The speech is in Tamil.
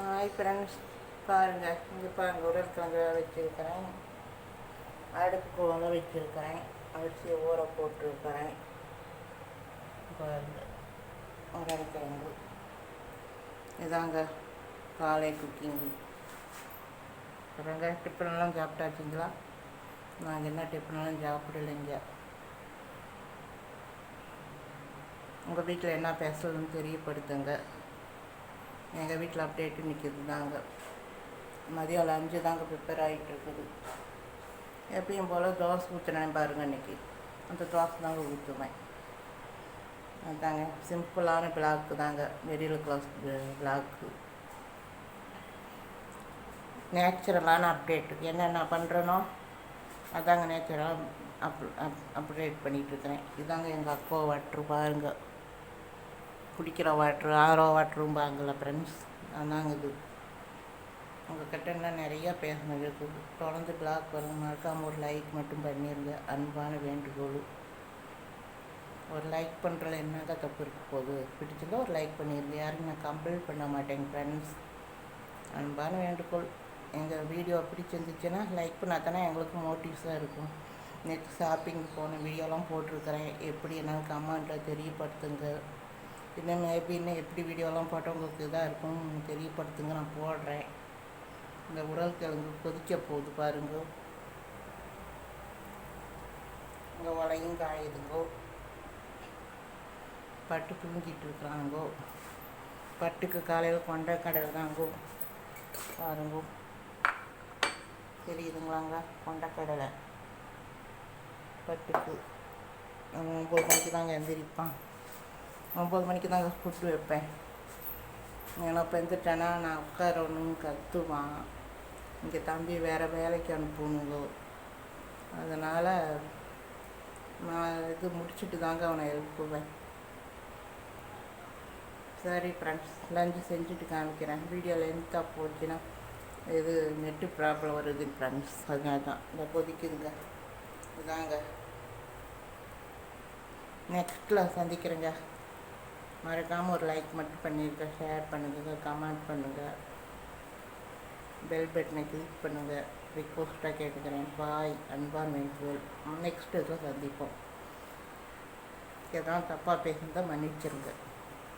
ஹாய் ஃப்ரெண்ட்ஸ் பாருங்கள் இங்கே பாருங்கள் உருளைக்கிழங்கு வச்சுருக்கிறேன். அடுப்பு போல வச்சுருக்கிறேன். அரிசியை ஊற போட்டிருக்கிறேன். பாருங்கள் உருளைக்கிழங்கு இதாங்க காலை குக்கிங் பாருங்க டிஃபனெல்லாம் சாப்பிட்டாச்சுங்களா? நாங்கள் என்ன டிஃபனெல்லாம் சாப்பிடலைங்க. உங்கள் வீட்டில் என்ன பேசுறதுன்னு தெரியப்படுத்துங்க. எங்கள் வீட்டில் அப்டேட்டு நிற்கிது தாங்க. மதியம் அஞ்சு தாங்க ப்ரிப்பேர் ஆகிட்டு இருக்குது. எப்பயும் போல் தோசை ஊற்றினேன் பாருங்க இன்னைக்கு. அந்த தோசை தாங்க ஊற்றுவேன். அதாங்க சிம்பிளான பிளாக்கு தாங்க. மிடில் கிளாஸ் பிளாக்கு நேச்சுரலான அப்டேட் என்னென்ன பண்ணுறனோ அதாங்க நேச்சுரலாக அப் அப் அப்டேட் பண்ணிகிட்ருக்கிறேன் இதாங்க எங்கள் அக்கோ வாட்ரு பாருங்க. குடிக்கிற வாட்ரு ஆரோ வாட்ரும்பாங்கள்ல ஃப்ரெண்ட்ஸ் அதாங்க இது. உங்கள்கிட்ட என்ன நிறையா பேசணும். இருக்குது தொடர்ந்து பிளாக் வரும். மறக்காமல் ஒரு லைக் மட்டும் பண்ணிடுங்க அன்பான வேண்டுகோள். ஒரு லைக் பண்ணுறதுல என்னங்க தப்பு இருக்க போகுது? பிடிச்சிருந்தா ஒரு லைக் பண்ணிடுங்க யாரும் நான் கம்ப்ளைண்ட் பண்ண மாட்டேங்க ஃப்ரெண்ட்ஸ் அன்பான வேண்டுகோள். எங்கள் வீடியோ பிடிச்சிருந்துச்சுன்னா லைக் பண்ணால் தானே எங்களுக்கு மோட்டிவ்ஸாக இருக்கும். நெக்ஸ்ட் ஷாப்பிங் போன வீடியோலாம் போட்டிருக்கிறேன். எப்படி என்னன்னு கமெண்ட்டில் தெரியப்படுத்துங்க. இன்னும் மேபி இன்னும் எப்படி வீடியோலாம் போட்டவங்களுக்கு இதாக இருக்கும் தெரியப்படுத்துங்க நான் போடுறேன். இந்த உடல் கிழங்கு கொதிக்க போகுது பாருங்க. இங்கே உலையும் காயுதுங்கோ. பட்டு புழுங்கிட்டு இருக்கிறாங்கோ. பட்டுக்கு காலையில் கொண்ட கடலை தாங்கோ. பாருங்கோ. தெரியுதுங்களாங்க கொண்டக்கடலை பட்டுக்கு. ஒம்பது மணிக்கு தாங்க எந்திரிப்பான் ஒம்பது மணிக்கு தாங்க ஃபுட்டு வைப்பேன். ஏன்னா இப்போ எந்திரிட்டானா நான் உட்காரணும்னு கத்துவான். இங்கே தம்பி வேறு வேலைக்கு அனுப்பணுங்கோ. அதனால் நான் இது முடிச்சுட்டு தாங்க அவனை எழுப்புவேன். சரி ஃப்ரெண்ட்ஸ் லஞ்சு செஞ்சுட்டு காமிக்கிறேன். வீடியோ லென்த்தாக போச்சுன்னா இது நெட்டு ப்ராப்ளம் வருது ஃப்ரெண்ட்ஸ் அதனால தான் இந்த கொதிக்குதுங்க. இதாங்க. நெக்ஸ்ட்டில் சந்திக்கிறேங்க. மறக்காமல் ஒரு லைக் மட்டும் பண்ணிருங்க ஷேர் பண்ணுங்கள் கமெண்ட் பண்ணுங்கள் பெல் பட்டனை கிளிக் பண்ணுங்கள் ரிக்வஸ்ட்டாக கேட்டுக்கிறேன். பாய் அன்பான் வேண்டுகோள் நெக்ஸ்ட் இதில் சந்திப்போம். எதாவது தப்பாக பேசியிருந்தால் மன்னிச்சிருங்க.